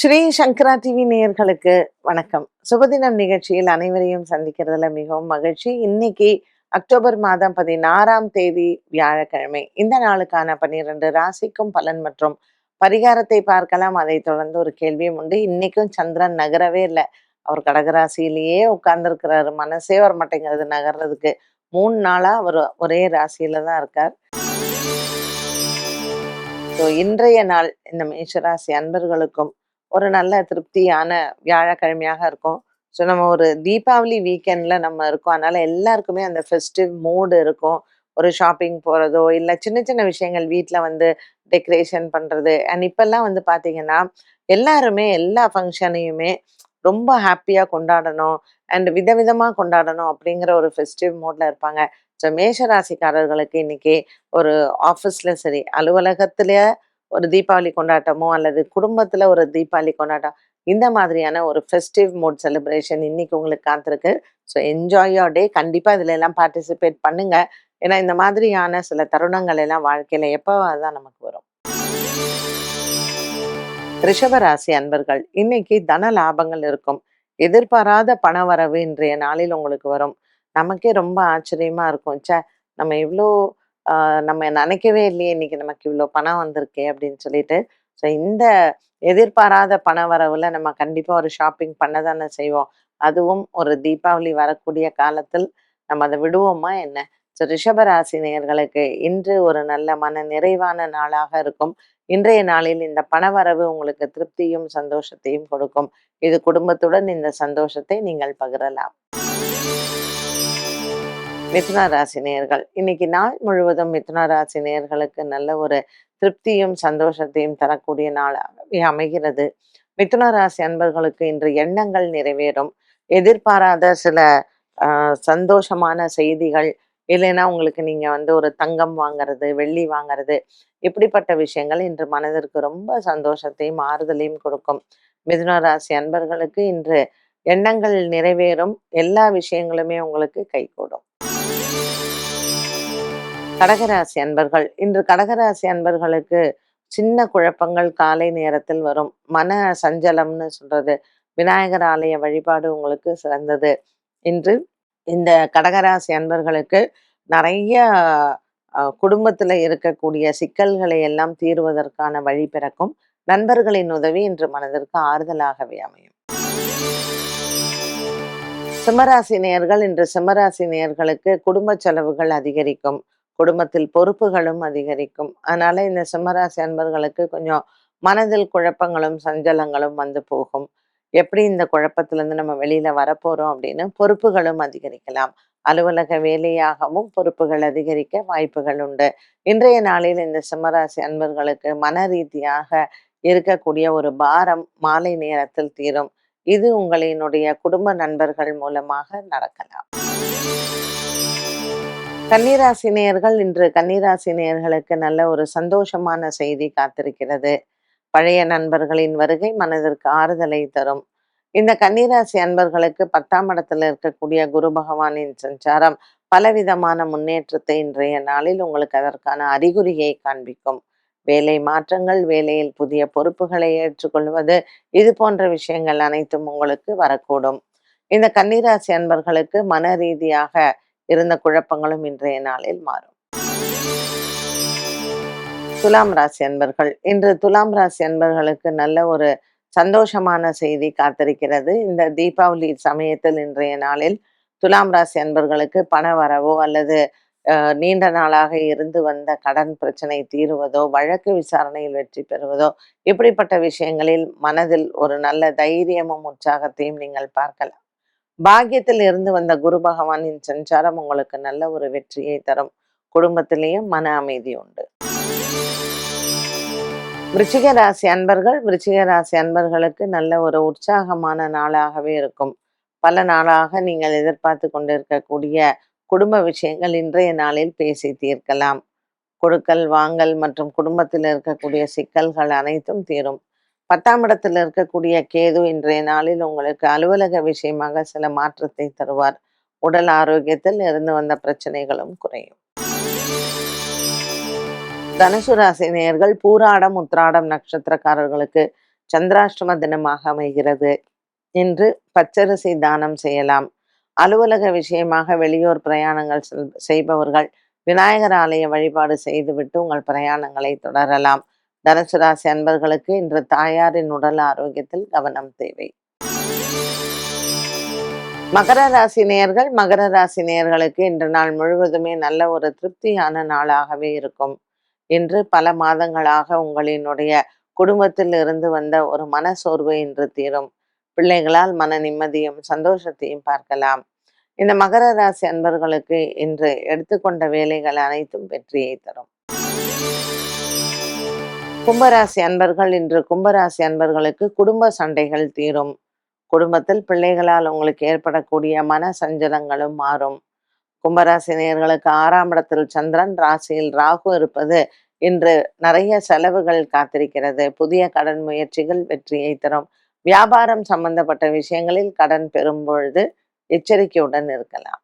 ஸ்ரீ சங்கரா TV நேயர்களுக்கு வணக்கம். சுபதினம் நிகழ்ச்சியில் அனைவரையும் சந்திக்கிறதுல மிகவும் மகிழ்ச்சி. இன்னைக்கு அக்டோபர் மாதம் பதினாறாம் தேதி வியாழக்கிழமை. இந்த நாளுக்கான பன்னிரண்டு ராசிக்கும் பலன் மற்றும் பரிகாரத்தை பார்க்கலாம். அதை தொடர்ந்து ஒரு கேள்வியும் உண்டு. இன்னைக்கும் சந்திரன் நகரவே இல்லை. அவர் கடகராசியிலேயே உட்கார்ந்துருக்கிறாரு. மனசே வர மாட்டேங்கிறது நகர்றதுக்கு மூணு நாளா அவர் ஒரே ராசியில தான் இருக்கார். ஸோ இன்றைய நாள் இந்த மேஷராசி அன்பர்களுக்கும் ஒரு நல்ல திருப்தியான வியாழக்கிழமையாக இருக்கும். ஸோ நம்ம ஒரு தீபாவளி வீக்கெண்டில் நம்ம இருக்கோம். அதனால் எல்லாருக்குமே அந்த ஃபெஸ்டிவ் மூடு இருக்கும். ஒரு ஷாப்பிங் போகிறதோ இல்லை சின்ன சின்ன விஷயங்கள் வீட்டில் வந்து டெக்கரேஷன் பண்ணுறது அண்ட் இப்போல்லாம் வந்து பார்த்தீங்கன்னா எல்லாருமே எல்லா ஃபங்க்ஷனையுமே ரொம்ப ஹாப்பியாக கொண்டாடணும். அண்ட் விதவிதமாக கொண்டாடணும் அப்படிங்கிற ஒரு ஃபெஸ்டிவ் மூடில் இருப்பாங்க. ஸோ மேஷராசிக்காரர்களுக்கு இன்னைக்கு ஒரு ஆஃபீஸில் சரி அலுவலகத்துலேயே ஒரு தீபாவளி கொண்டாட்டமோ அல்லது குடும்பத்தில் ஒரு தீபாவளி கொண்டாட்டம் இந்த மாதிரியான ஒரு ஃபெஸ்டிவ் மூட் செலிப்ரேஷன் இன்னைக்கு உங்களுக்கு காத்திருக்கு. ஸோ என்ஜாய் யோர் டே கண்டிப்பாக இதில் எல்லாம் பார்ட்டிசிபேட் பண்ணுங்க. ஏன்னா இந்த மாதிரியான சில தருணங்கள் எல்லாம் வாழ்க்கையில் எப்போ தான் நமக்கு வரும். ரிஷபராசி அன்பர்கள் இன்னைக்கு தன லாபங்கள் இருக்கும். எதிர்பாராத பண வரவு இன்றைய நாளில் உங்களுக்கு வரும். நமக்கே ரொம்ப ஆச்சரியமா இருக்கும். ச்சே நம்ம இவ்வளோ நம்ம நினைக்கவே இல்லையே இன்னைக்கு நமக்கு இவ்வளோ பணம் வந்திருக்கே அப்படின்னு சொல்லிட்டு. ஸோ இந்த எதிர்பாராத பண வரவுல நம்ம கண்டிப்பா ஒரு ஷாப்பிங் பண்ண தானே செய்வோம். அதுவும் ஒரு தீபாவளி வரக்கூடிய காலத்தில் நம்ம அதை விடுவோமா என்ன? ஸோ ரிஷபராசி நேயர்களுக்கு இன்று ஒரு நல்ல மன நிறைவான நாளாக இருக்கும். இன்றைய நாளில் இந்த பணவரவு உங்களுக்கு திருப்தியும் சந்தோஷத்தையும் கொடுக்கும். இது குடும்பத்துடன் இந்த சந்தோஷத்தை நீங்கள் பகிரலாம். மிதுன ராசி நேர்கள் இன்னைக்கு நாள் முழுவதும் மிதுன ராசி நேர்களுக்கு நல்ல ஒரு திருப்தியும் சந்தோஷத்தையும் தரக்கூடிய நாளாகவே அமைகிறது. மிதுன ராசி அன்பர்களுக்கு இன்று எண்ணங்கள் நிறைவேறும். எதிர்பாராத சில ஆஹ், சந்தோஷமான செய்திகள் இல்லைன்னா உங்களுக்கு நீங்க வந்து ஒரு தங்கம் வாங்குறது வெள்ளி வாங்குறது இப்படிப்பட்ட விஷயங்கள் இன்று மனதிற்கு ரொம்ப சந்தோஷத்தையும் ஆறுதலையும் கொடுக்கும். மிதுன ராசி அன்பர்களுக்கு இன்று எண்ணங்கள் நிறைவேறும். எல்லா விஷயங்களுமே உங்களுக்கு கைகூடும். கடகராசி அன்பர்கள் இன்று கடகராசி அன்பர்களுக்கு சின்ன குழப்பங்கள் காலை நேரத்தில் வரும். மன சஞ்சலம்னு சொல்றது விநாயகர் ஆலய வழிபாடு உங்களுக்கு சிறந்தது. இன்று இந்த கடகராசி அன்பர்களுக்கு நிறைய அஹ், குடும்பத்துல இருக்கக்கூடிய சிக்கல்களை எல்லாம் தீர்வதற்கான வழி பிறக்கும். நண்பர்களின் உதவி இன்று மனதிற்கு ஆறுதலாகவே அமையும். சிம்மராசி நேயர்கள் இன்று சிம்மராசி நேயர்களுக்கு குடும்ப செலவுகள் அதிகரிக்கும். குடும்பத்தில் பொறுப்புகளும் அதிகரிக்கும். அதனால இந்த சிம்மராசி அன்பர்களுக்கு கொஞ்சம் மனதில் குழப்பங்களும் சஞ்சலங்களும் வந்து போகும். எப்படி இந்த குழப்பத்திலிருந்து நம்ம வெளியில வரப்போறோம் அப்படின்னு பொறுப்புகளும் அதிகரிக்கலாம். அலுவலக வேலையாகவும் பொறுப்புகள் அதிகரிக்க வாய்ப்புகள் உண்டு. இன்றைய நாளில் இந்த சிம்மராசி அன்பர்களுக்கு மன ரீதியாக இருக்கக்கூடிய ஒரு பாரம் மாலை நேரத்தில் தீரும். இது உங்களினுடைய குடும்ப நண்பர்கள் மூலமாக நடக்கலாம். கன்னிராசி நேயர்கள் இன்று கன்னிராசி நேயர்களுக்கு நல்ல ஒரு சந்தோஷமான செய்தி காத்திருக்கிறது. பழைய நண்பர்களின் வருகை மனதிற்கு ஆறுதலை தரும். இந்த கன்னிராசி அன்பர்களுக்கு பத்தாம் இடத்துல இருக்கக்கூடிய குரு பகவானின் சஞ்சாரம் பலவிதமான முன்னேற்றத்தை இன்றைய நாளில் உங்களுக்கு அதற்கான அறிகுறியை காண்பிக்கும். வேலை மாற்றங்கள் வேலையில் புதிய பொறுப்புகளை ஏற்றுக்கொள்வது இது போன்ற விஷயங்கள் அனைத்தும் உங்களுக்கு வரக்கூடும். இந்த கன்னிராசி அன்பர்களுக்கு மன ரீதியாக இருந்த குழப்பங்களும் இன்றைய நாளில் மாறும். துலாம் ராசி அன்பர்கள் இன்று துலாம் ராசி அன்பர்களுக்கு நல்ல ஒரு சந்தோஷமான செய்தி காத்திருக்கிறது. இந்த தீபாவளி சமயத்தில் இன்றைய நாளில் துலாம் ராசி அன்பர்களுக்கு பண வரவோ அல்லது நீண்ட நாளாக இருந்து வந்த கடன் பிரச்சனை தீருவதோ வழக்கு விசாரணையில் வெற்றி பெறுவதோ இப்படிப்பட்ட விஷயங்களில் மனதில் ஒரு நல்ல தைரியமும் உற்சாகத்தையும் நீங்கள் பார்க்கலாம். பாக்கியத்தில் இருந்து வந்த குரு பகவானின் சஞ்சாரம் உங்களுக்கு நல்ல ஒரு வெற்றியை தரும். குடும்பத்திலேயும் மன அமைதி உண்டு. விருச்சிக ராசி அன்பர்கள் விருச்சிக ராசி அன்பர்களுக்கு நல்ல ஒரு உற்சாகமான நாளாகவே இருக்கும். பல நாளாக நீங்கள் எதிர்பார்த்து கொண்டிருக்கக்கூடிய குடும்ப விஷயங்கள் இன்றைய நாளில் பேசி தீர்க்கலாம். கொடுக்கல் வாங்கல் மற்றும் குடும்பத்தில் இருக்கக்கூடிய சிக்கல்கள் அனைத்தும் தீரும். பத்தாம் இடத்துல இருக்கக்கூடிய கேது இன்றைய நாளில் உங்களுக்கு அலுவலக விஷயமாக சில மாற்றத்தை தருவார். உடல் ஆரோக்கியத்தில் இருந்து வந்த பிரச்சனைகளும் குறையும். தனுசு ராசி நேயர்கள் பூராடம் உத்ராடம் நட்சத்திரக்காரர்களுக்கு சந்திராஷ்டம தினமாக அமைகிறது. இன்று பச்சரிசி தானம் செய்யலாம். அலுவலக விஷயமாக வெளியூர் பிரயாணங்கள் செல்- செய்பவர்கள் விநாயகர் ஆலய வழிபாடு செய்துவிட்டு உங்கள் பிரயாணங்களை தொடரலாம். தனுசு ராசி அன்பர்களுக்கு இன்று தாயாரின் உடல் ஆரோக்கியத்தில் கவனம் தேவை. மகர ராசி நேயர்கள் மகர ராசி நேயர்களுக்கு இன்று நாள் முழுவதுமே நல்ல ஒரு திருப்தியான நாளாகவே இருக்கும். இன்று பல மாதங்களாக உங்களினுடைய குடும்பத்தில் இருந்து வந்த ஒரு மன சோர்வு இன்று தீரும். பிள்ளைகளால் மன நிம்மதியும் சந்தோஷத்தையும் பார்க்கலாம். இந்த மகர ராசி அன்பர்களுக்கு இன்று எடுத்துக்கொண்ட வேலைகள் அனைத்தும் வெற்றியை தரும். கும்பராசி அன்பர்கள் இன்று கும்பராசி அன்பர்களுக்கு குடும்ப சண்டைகள் தீரும். குடும்பத்தில் பிள்ளைகளால் உங்களுக்கு ஏற்படக்கூடிய மன சஞ்சலங்களும் மாறும். கும்பராசி நேர்களுக்கு ஆறாம் இடத்தில் சந்திரன் ராசியில் ராகு இருப்பது இன்று நிறைய செலவுகள் காத்திருக்கிறது. புதிய கடன் முயற்சிகள் வெற்றியை தரும். வியாபாரம் சம்பந்தப்பட்ட விஷயங்களில் கடன் பெறும் பொழுது எச்சரிக்கையுடன் இருக்கலாம்.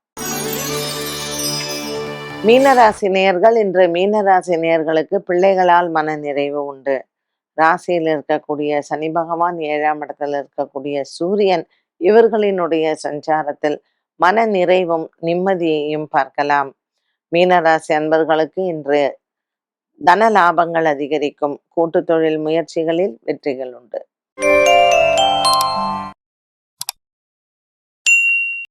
மீனராசி நேயர்கள் இன்று மீனராசி நேயர்களுக்கு பிள்ளைகளால் மன நிறைவு உண்டு. ராசியில் இருக்கக்கூடிய சனி பகவான் ஏழாம் இடத்தில் இருக்கக்கூடிய சூரியன் இவர்களினுடைய சஞ்சாரத்தில் மன நிறைவும் நிம்மதியையும் பார்க்கலாம். மீனராசி அன்பர்களுக்கு இன்று தன லாபங்கள் அதிகரிக்கும். கூட்டு தொழில் முயற்சிகளில் வெற்றிகள் உண்டு.